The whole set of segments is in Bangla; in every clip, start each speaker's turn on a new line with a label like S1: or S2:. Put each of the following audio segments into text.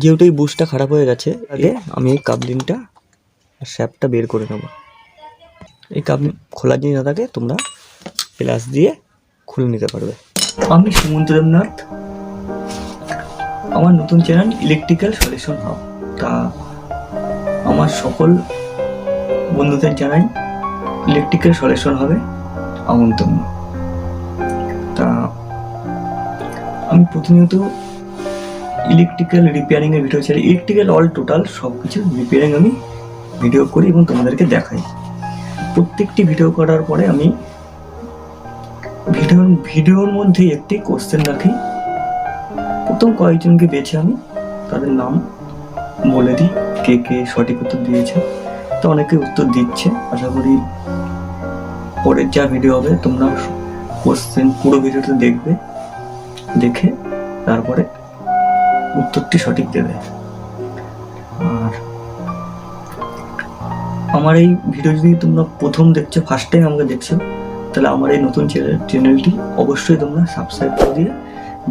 S1: যেহেতু এই বুশটা খারাপ হয়ে গেছে, আগে আমি এই কাবলিনটা আর স্যাপটা বের করে নেব। এই কাবলিন খোলা যদি না থাকে, তোমরা প্লাস দিয়ে খুলে নিতে পারবে। আমি সুমন্ত দেবনাথ। আমার নতুন চ্যানেল ইলেকট্রিক্যাল সলিউশন হাব তা আমার সকল বন্ধুদের জানাই ইলেকট্রিক্যাল সলিউশন হবে আমন্ত্রণ। তা আমি প্রতিনিয়ত ইলেকট্রিক্যাল রিপেয়ারিং এর ভিডিও ছাড়ি ইলেকট্রিক্যাল অল টোটাল সব কিছু রিপেয়ারিং আমি ভিডিও করি এবং তোমাদেরকে দেখাই। প্রত্যেকটি ভিডিও করার পরে আমি ভিডিওর ভিডিওর মধ্যে একটি কোশ্চেন রাখি। প্রথম কয়েকজনকে বেছে আমি, তাদের নাম বলে দিই, কে কে সঠিক উত্তর দিয়েছে। তো অনেকে উত্তর দিচ্ছে, আশা করি পরের যা ভিডিও হবে, তোমরা কোশ্চেন পুরো ভিডিওটা দেখবে। দেখে তারপরে উত্তরটি সঠিক দেবে। আর আমার এই ভিডিও যদি তোমরা প্রথম দেখছ ফার্স্ট টাইম আমাকে দেখছ, তাহলে আমার এই নতুন চ্যানেলটি অবশ্যই তোমরা সাবস্ক্রাইব করে দিয়ে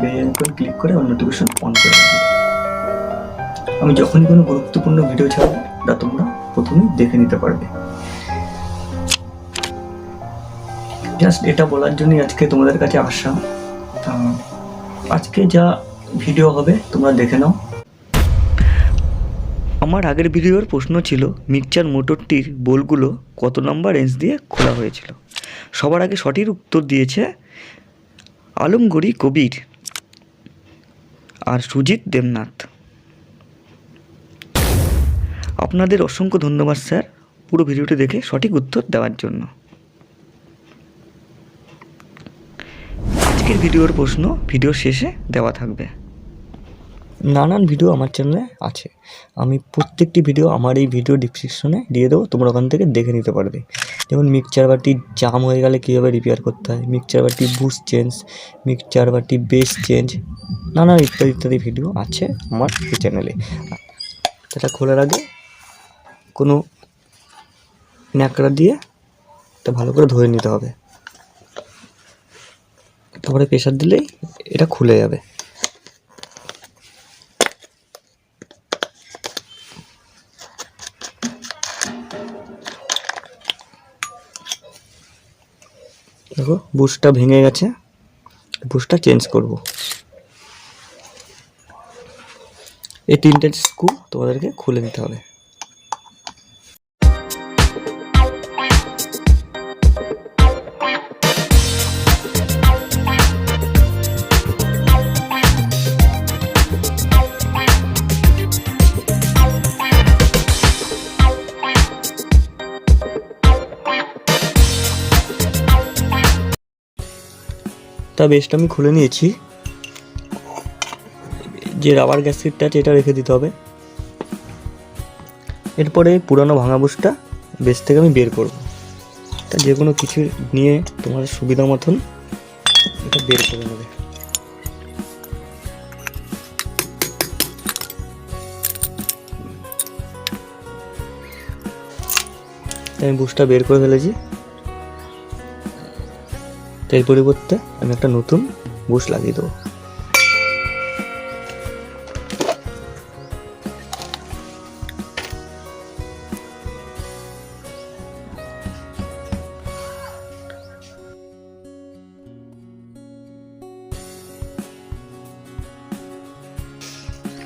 S1: বেল আইকন ক্লিক করে আমার নোটিফিকেশন অন করে দিবে আমি যখনই কোনো গুরুত্বপূর্ণ ভিডিও ছাড়বো, তা তোমরা প্রথমেই দেখে নিতে পারবে। জাস্ট এটা বলার জন্যই আজকে তোমাদের কাছে আসা। তা আজকে যা ভিডিও হবে, তোমরা দেখে নাও। আমার আগের ভিডিওর প্রশ্ন ছিল মিক্সচার মোটরটির বোলগুলো কত নম্বর রেঞ্জ দিয়ে খোলা হয়েছিল? সবার আগে সঠিক উত্তর দিয়েছে আলমগড়ি কবির আর সুজিত দেবনাথ। আপনাদের অসংখ্য ধন্যবাদ, স্যার, পুরো ভিডিওটি দেখে সঠিক উত্তর দেওয়ার জন্য। ভিডিওর প্রশ্ন ভিডিও শেষে দেওয়া থাকবে। নানান ভিডিও আমার চ্যানেলে আছে। আমি প্রত্যেকটি ভিডিও আমার এই ভিডিও ডিসক্রিপশনে দিয়ে দেবো, তোমরা ওখান থেকে দেখে নিতে পারবে। যেমন মিক্সচার বাটি জাম হয়ে গেলে কীভাবে রিপেয়ার করতে হয়? মিক্সচার বাটি বুস্ট চেঞ্জ মিক্সচার বাটি বেস চেঞ্জ নানান ইত্যাদি ইত্যাদি ভিডিও আছে আমার এই চ্যানেলে সেটা খোলার আগে কোনো ন্যাকড়া দিয়ে এটা ভালো করে ধরে নিতে হবে। তারপরে প্রেশার দিলেই এটা খুলে যাবে। দেখো বুশটা ভেঙে গেছে। বুশটা চেঞ্জ করব। এই তিনটে স্ক্রু তোমাদেরকে খুলে নিতে হবে। তা বেস্ট আমি খুলে নিয়েছি। যে রাবার গ্যাসকেটটা আছে এটা রেখে দিতে হবে। এরপরে পুরানো ভাঙা বুসটা বেস থেকে আমি বের করব। তা যে কোনো কিছু নিয়ে তোমার সুবিধা মতন এটা বের করে নেবে। আমি বুসটা বের করে ফেলেছি। এর পরিবর্তে আমি একটা নতুন বুশ লাগিয়ে দেবো।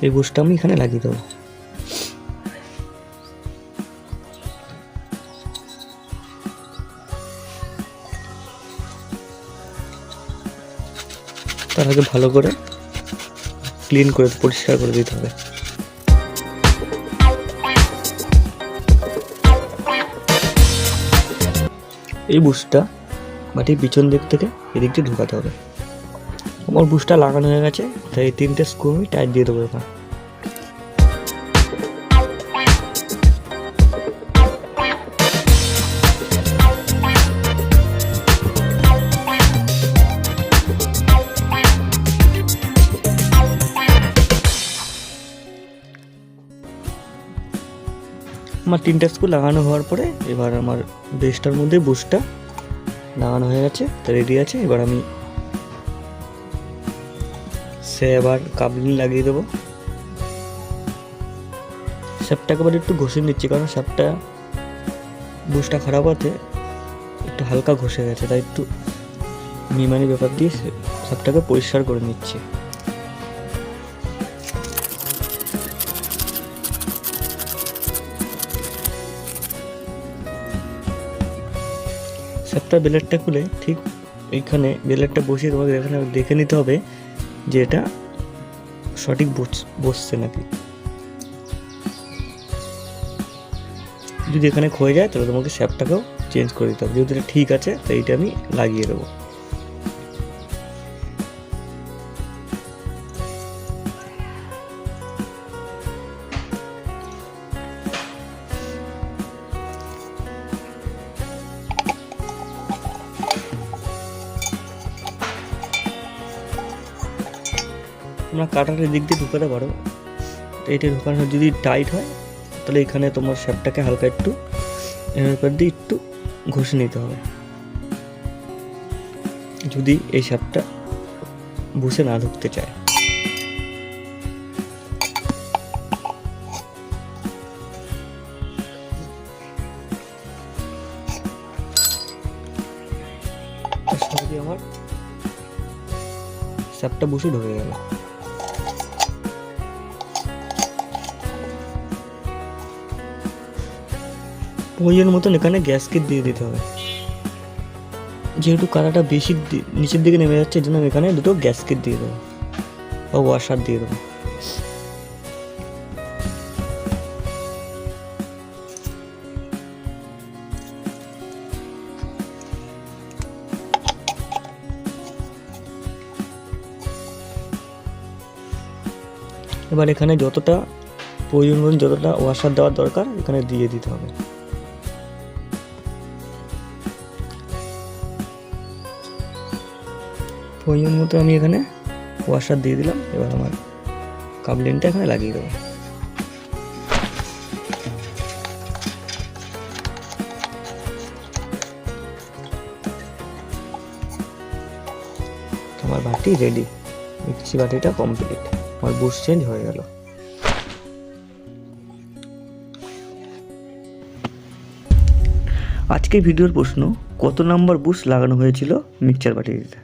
S1: এই বুশটা আমি এখানে লাগিয়ে দেবো। তার আগে ভালো করে ক্লিন করে পরিষ্কার করে দিতে হবে। এই বুশটা মাটির পিছন দিক থেকে এদিকটি ঢুকাতে হবে। আমার বুশটা লাগানো হয়ে গেছে, তাই তিনটে স্ক্রু আমি টাইট দিয়ে দেবো এবার। আমার তিনটে স্ক্রু লাগানো হওয়ার পরে এবার আমার বেসটার মধ্যে বুশটা লাগানো হয়ে গেছে, তা রেডি আছে। এবার আমি সে আবার কাবলিন লাগিয়ে দেবো। স্যাপটাকে এবার একটু ঘষে নিচ্ছি, কারণ স্যাপটা বুশটা খারাপ হতে একটু হালকা ঘষে গেছে, তাই একটু মিমানি ব্যাপার দিয়ে স্যাপটাকে পরিষ্কার করে নিচ্ছি। স্যাপটার বেলেটটা খুলে ঠিক এইখানে বেলেটটা বসিয়ে তোমাকে এখানে দেখে নিতে হবে যে এটা সঠিক বস- বসছে নাকি। যদি এখানে ক্ষয়ে যায় তাহলে তোমাকে স্যাপটাকেও চেঞ্জ করে দিতে হবে। যেহেতু এটা ঠিক আছে, তাই এইটা আমি লাগিয়ে দেবো। তোমরা কাটারের দিক দিয়ে ঢুকাতে পারো। এটা ঢুকানো যদি টাইট হয়, তাহলে এখানে তোমার শ্যাপটাকে হালকা একটু, এর দিয়ে একটু ঘষে নিতে হবে। যদি এই শ্যাপটা বুসে না ঢুকতে চায়। আমার শ্যাপটা বসে ঢুকে গেল। প্রয়োজন মতন এখানে গ্যাসকে দিয়ে দিতে হবে। যেহেতু কালারটা বেশি নিচের দিকে নেমে যাচ্ছে এই এখানে দুটো গ্যাসকেট দিয়ে দেবো বা ওয়াশার দিয়ে দেবো। এবার এখানে যতটা প্রয়োজন যতটা ওয়াশার দেওয়ার দরকার, এখানে দিয়ে দিতে হবে। প্রয়োজন মতো আমি এখানে ওয়াশার দিয়ে দিলাম। এবার আমার কাবলিনটা এখানে লাগিয়ে দেবো। আমার বাটি রেডি মিক্সি বাটিটা কমপ্লিট আমার বুশ চেঞ্জ হয়ে গেল। আজকের ভিডিওর প্রশ্ন, কত নাম্বার বুশ লাগানো হয়েছিল মিক্সচার বাটিতে